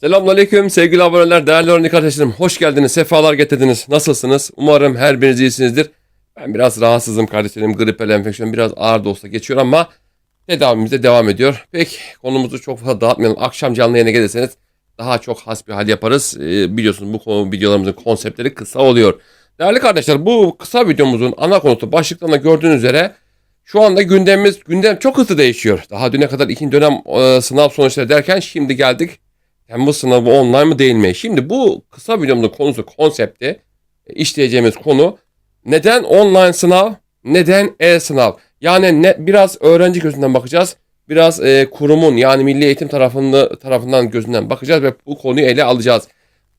Selamünaleyküm sevgili aboneler, değerli öğrenci kardeşlerim. Hoş geldiniz, sefalar getirdiniz. Nasılsınız? Umarım her biriniz iyisinizdir. Ben biraz rahatsızım kardeşlerim. Gripel enfeksiyon biraz ağır da olsa geçiyor ama tedavimiz de devam ediyor. Peki konumuzu çok fazla dağıtmayalım. Akşam canlı yayına gelirseniz daha çok hasbihal yaparız. Ee, biliyorsunuz bu konu videolarımızın konseptleri kısa oluyor. Değerli kardeşler bu kısa videomuzun ana konusu başlıktan da gördüğünüz üzere şu anda gündemimiz gündem çok hızlı değişiyor. Daha düne kadar ikinci dönem e, sınav sonuçları derken şimdi geldik Temmuz sınavı online mı değil mi? Şimdi bu kısa videomuzun konusu, konsepti, e, işleyeceğimiz konu neden online sınav, neden e-sınav? Yani ne, biraz öğrenci gözünden bakacağız, biraz e, kurumun yani Milli Eğitim tarafında, tarafından gözünden bakacağız ve bu konuyu ele alacağız.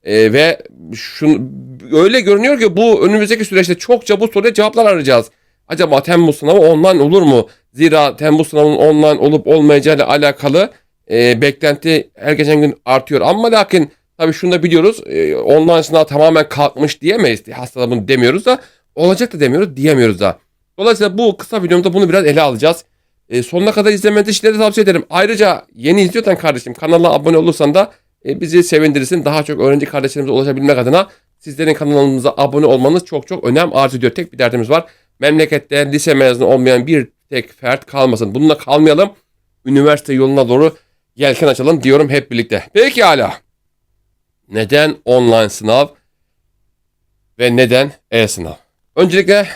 E, ve şunu, öyle görünüyor ki bu önümüzdeki süreçte çokça bu soruya cevaplar arayacağız. Acaba Temmuz sınavı online olur mu? Zira Temmuz sınavının online olup olmayacağı ile alakalı e, beklenti her geçen gün artıyor. Ama lakin tabii şunu da biliyoruz. E, online sınav tamamen kalkmış diyemeyiz. Hasta bunu demiyoruz da olacak da demiyoruz diyemiyoruz da. Dolayısıyla bu kısa videomda bunu biraz ele alacağız. E, sonuna kadar izlemenizi sizlere tavsiye ederim. Ayrıca yeni izliyorsan kardeşim kanala abone olursan da e, bizi sevindirirsin. Daha çok öğrenci kardeşlerimize ulaşabilmek adına sizlerin kanalımıza abone olmanız çok çok önem arz ediyor. Tek bir derdimiz var. Memlekette lise mezunu olmayan bir tek fert kalmasın. Bununla kalmayalım. Üniversite yoluna doğru yelken açalım diyorum hep birlikte. Peki hala. Neden online sınav ve neden e-sınav? Öncelikle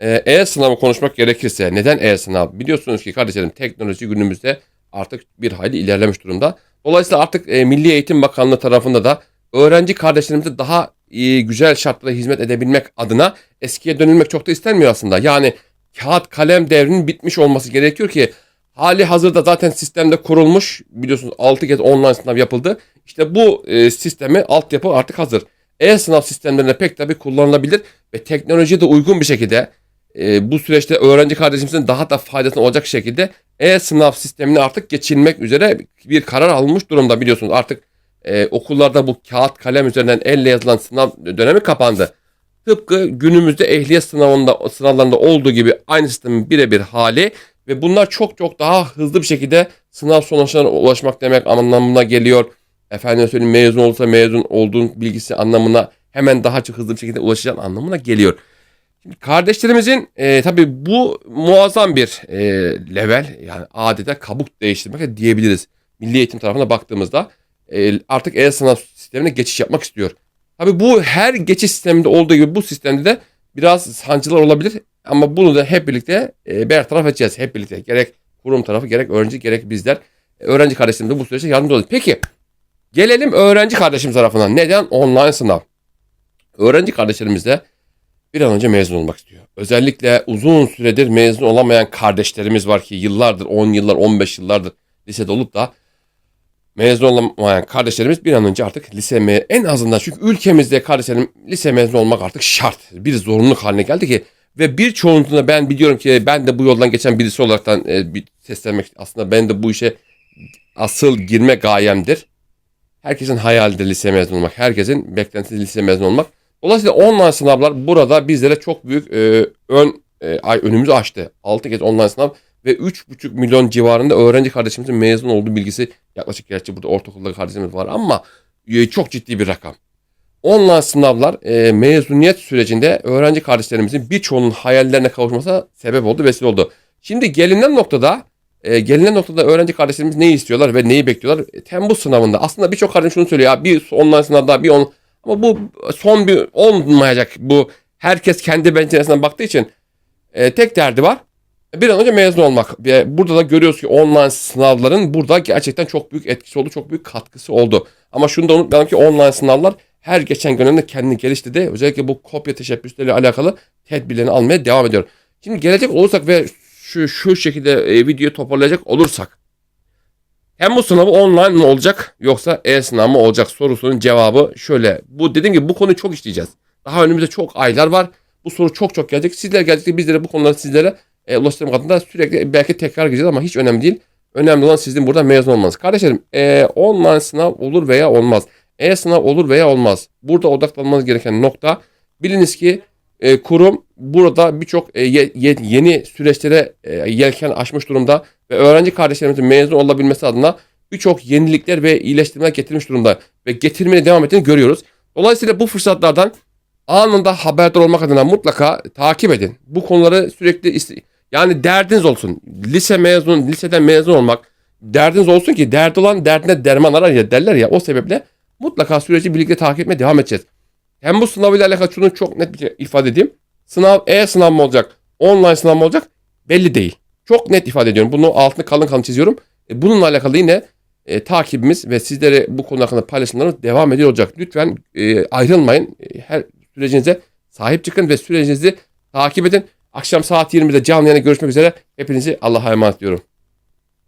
e, e-sınavı konuşmak gerekirse neden e-sınav? Biliyorsunuz ki kardeşlerim teknoloji günümüzde artık bir hayli ilerlemiş durumda. Dolayısıyla artık e, Milli Eğitim Bakanlığı tarafında da öğrenci kardeşlerimize daha e, güzel şartlarda hizmet edebilmek adına eskiye dönülmek çok da istenmiyor aslında. Yani kağıt kalem devrinin bitmiş olması gerekiyor ki Hali hazırda zaten sistemde kurulmuş. Biliyorsunuz 6 kez online sınav yapıldı. İşte bu e, sistemi altyapı artık hazır. E-sınav sistemlerinde pek tabii kullanılabilir ve teknolojiye de uygun bir şekilde e, bu süreçte öğrenci kardeşimizin daha da faydasına olacak şekilde e-sınav sistemine artık geçilmek üzere bir karar alınmış durumda biliyorsunuz. Artık e, okullarda bu kağıt kalem üzerinden elle yazılan sınav dönemi kapandı. Tıpkı günümüzde ehliyet sınavında sınavlarında olduğu gibi aynı sistemin birebir hali ve bunlar çok çok daha hızlı bir şekilde sınav sonuçlarına ulaşmak demek anlamına geliyor. Efendim söyleyeyim mezun olsa mezun olduğun bilgisi anlamına hemen daha çok hızlı bir şekilde ulaşacağın anlamına geliyor. Şimdi kardeşlerimizin e, tabii bu muazzam bir e, level yani adeta kabuk değiştirmek de diyebiliriz. Milli Eğitim tarafına baktığımızda e, artık e-sınav sistemine geçiş yapmak istiyor. Tabii bu her geçiş sisteminde olduğu gibi bu sistemde de biraz sancılar olabilir. Ama bunu da hep birlikte e, bertaraf edeceğiz. Hep birlikte. Gerek kurum tarafı gerek öğrenci gerek bizler. E, öğrenci kardeşlerimiz de bu süreçte yardımcı olacak. Peki gelelim öğrenci kardeşimiz tarafından. Neden online sınav? Öğrenci kardeşlerimiz de bir an önce mezun olmak istiyor. Özellikle uzun süredir mezun olamayan kardeşlerimiz var ki yıllardır 10 yıllar 15 yıllardır lisede olup da mezun olamayan kardeşlerimiz bir an önce artık lise me en azından çünkü ülkemizde kardeşlerim lise mezun olmak artık şart. Bir zorunluluk haline geldi ki ve birçoğunluğunda ben biliyorum ki ben de bu yoldan geçen birisi olaraktan e, bir seslenmek aslında ben de bu işe asıl girme gayemdir. Herkesin hayalidir lise mezun olmak. Herkesin beklentisi lise mezun olmak. Dolayısıyla online sınavlar burada bizlere çok büyük e, ön e, önümüzü açtı. 6 kez online sınav ve 3,5 milyon civarında öğrenci kardeşimizin mezun olduğu bilgisi yaklaşık gerçi burada ortaokulda kardeşimiz var ama e, çok ciddi bir rakam. Online sınavlar e, mezuniyet sürecinde öğrenci kardeşlerimizin birçoğunun hayallerine kavuşmasına sebep oldu, vesile oldu. Şimdi gelinen noktada e, gelinen noktada öğrenci kardeşlerimiz neyi istiyorlar ve neyi bekliyorlar? E, Temmuz sınavında. Aslında birçok kardeşim şunu söylüyor ya bir online sınavda bir on ama bu son bir olmayacak. Bu herkes kendi penceresinden baktığı için e, tek derdi var. Bir an önce mezun olmak. Ve burada da görüyoruz ki online sınavların burada gerçekten çok büyük etkisi oldu, çok büyük katkısı oldu. Ama şunu da unutmayalım ki online sınavlar her geçen dönemde kendini geliştirdi. Özellikle bu kopya teşebbüsleriyle alakalı tedbirlerini almaya devam ediyor. Şimdi gelecek olursak ve şu şu şekilde e, videoyu toparlayacak olursak hem bu sınavı online mı olacak yoksa e-sınav mı olacak sorusunun cevabı şöyle. Bu dediğim gibi bu konuyu çok işleyeceğiz. Daha önümüzde çok aylar var. Bu soru çok çok gelecek. Sizler gelecekte bizlere bu konuları sizlere e, ulaştırmak adına sürekli belki tekrar gireceğiz ama hiç önemli değil. Önemli olan sizin burada mezun olmanız. Kardeşlerim e, online sınav olur veya olmaz. E-sınav olur veya olmaz. Burada odaklanmanız gereken nokta biliniz ki e, kurum burada birçok e, ye, ye, yeni süreçlere e, yelken açmış durumda ve öğrenci kardeşlerimizin mezun olabilmesi adına birçok yenilikler ve iyileştirmeler getirmiş durumda ve getirmeye devam ettiğini görüyoruz. Dolayısıyla bu fırsatlardan anında haberdar olmak adına mutlaka takip edin. Bu konuları sürekli yani derdiniz olsun. Lise mezun, liseden mezun olmak derdiniz olsun ki derdi olan derdine derman arar ya derler ya o sebeple mutlaka süreci birlikte takip etmeye devam edeceğiz. Hem bu sınavıyla alakalı şunu çok net bir şey ifade edeyim. Sınav e-sınav mı olacak, online sınav mı olacak belli değil. Çok net ifade ediyorum. Bunu altını kalın kalın çiziyorum. E, bununla alakalı yine e, takibimiz ve sizlere bu konu hakkında paylaşımlarımız devam ediyor olacak. Lütfen e, ayrılmayın. E, her sürecinize sahip çıkın ve sürecinizi takip edin. Akşam saat 20'de canlı yayına görüşmek üzere. Hepinizi Allah'a emanet ediyorum.